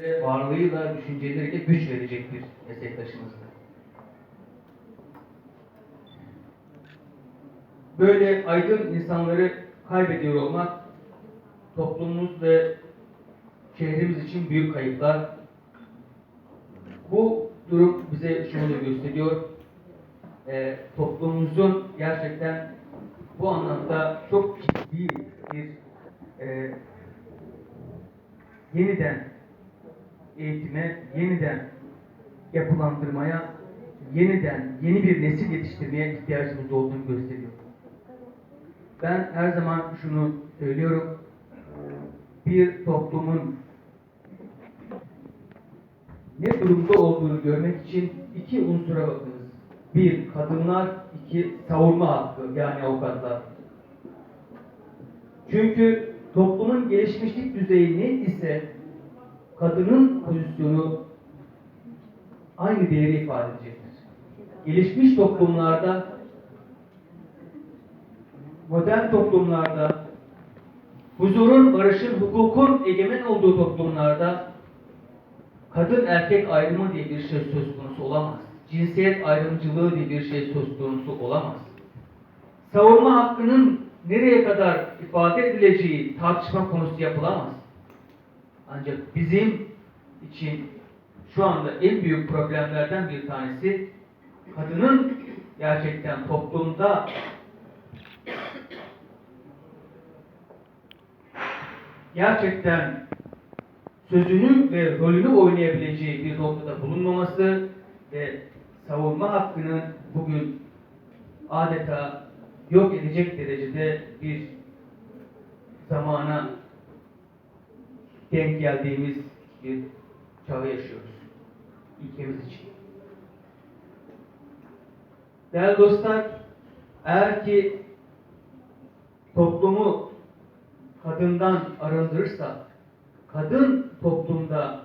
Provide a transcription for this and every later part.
ve varlığıyla, düşünceleriyle güç verecek bir meslektaşımızdı. Böyle aydın insanları kaybediyor olmak toplumumuz ve şehrimiz için büyük kayıplar. Bu durum bize şunu da gösteriyor. Ee, toplumumuzun gerçekten bu anlamda çok ciddi bir e, yeniden eğitime, yeniden yapılandırmaya, yeniden yeni bir nesil yetiştirmeye ihtiyacımız olduğunu gösteriyor. Ben her zaman şunu söylüyorum. Bir toplumun ne durumda olduğunu görmek için iki unsura bakınız. Bir, kadınlar, iki, savunma hakkı yani avukatlar. Çünkü toplumun gelişmişlik düzeyi ne ise kadının pozisyonu aynı değeri ifade edecektir. Gelişmiş toplumlarda, modern toplumlarda, huzurun, barışın, hukukun egemen olduğu toplumlarda kadın erkek ayrımı diye bir şey söz konusu olamaz. Cinsiyet ayrımcılığı diye bir şey söz konusu olamaz. Savunma hakkının nereye kadar ifade edileceği tartışma konusu yapılamaz. Ancak bizim için şu anda en büyük problemlerden bir tanesi kadının gerçekten toplumda gerçekten sözünü ve rolünü oynayabileceği bir noktada bulunmaması ve savunma hakkının bugün adeta yok edecek derecede bir zamana denk geldiğimiz bir çağı yaşıyoruz. Ülkemiz için. Değerli dostlar, eğer ki toplumu kadından arındırırsa, kadın toplumda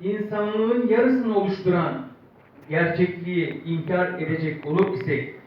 insanlığın yarısını oluşturan gerçekliği inkar edecek olur isek